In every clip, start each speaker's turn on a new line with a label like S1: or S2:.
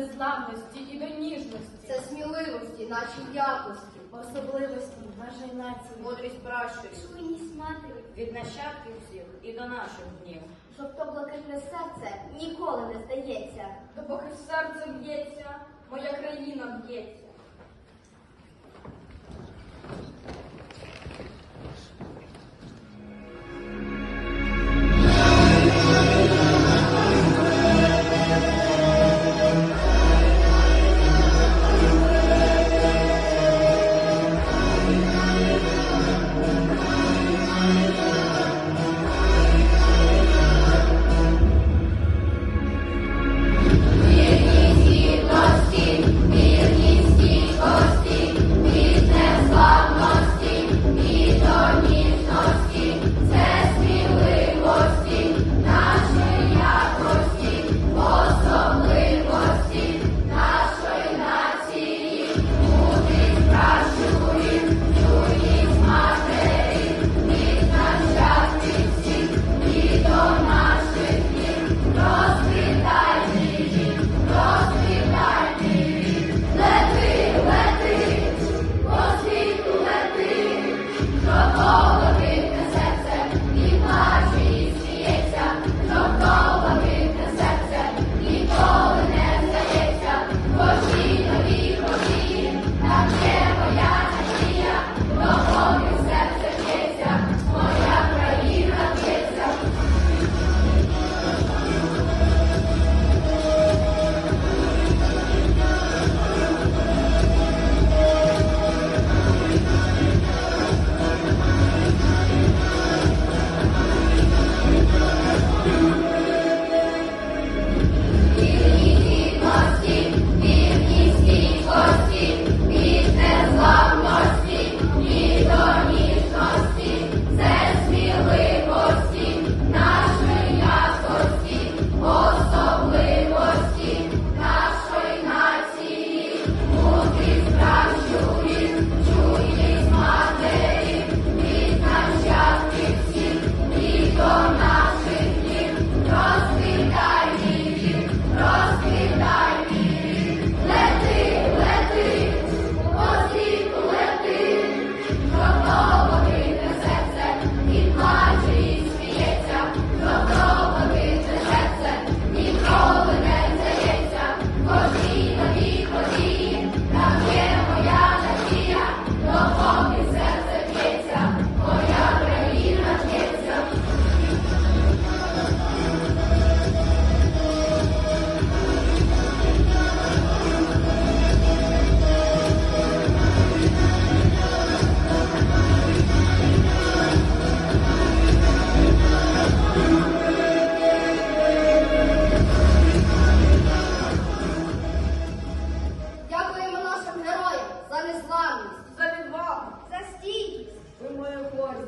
S1: незламності і до ніжності.
S2: Це сміливості, наші якості,
S1: особливості нашої нації.
S2: мудрість пращурів.
S3: Чуйність матері,
S4: від нащадків всіх і до наших днів.
S3: Щоб то блакитне серце ніколи не здається.
S1: Допоки серце б'ється, моя країна б'ється.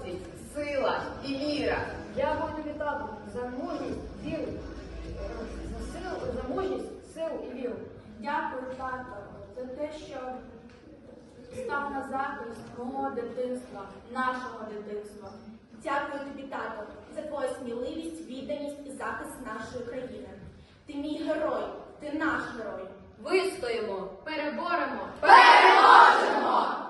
S4: Гордість, сила і віра.
S1: Дякую тобі, тату, за мужність, віру, за силу, за мужність, силу і віру. Дякую, тато, за те, що став на захист мого дитинства, нашого дитинства.
S5: Дякую тобі, тато, за твою сміливість, відданість і захист нашої країни. Ти мій герой, ти наш герой.
S1: Вистоїмо, переборемо.
S2: Переможемо!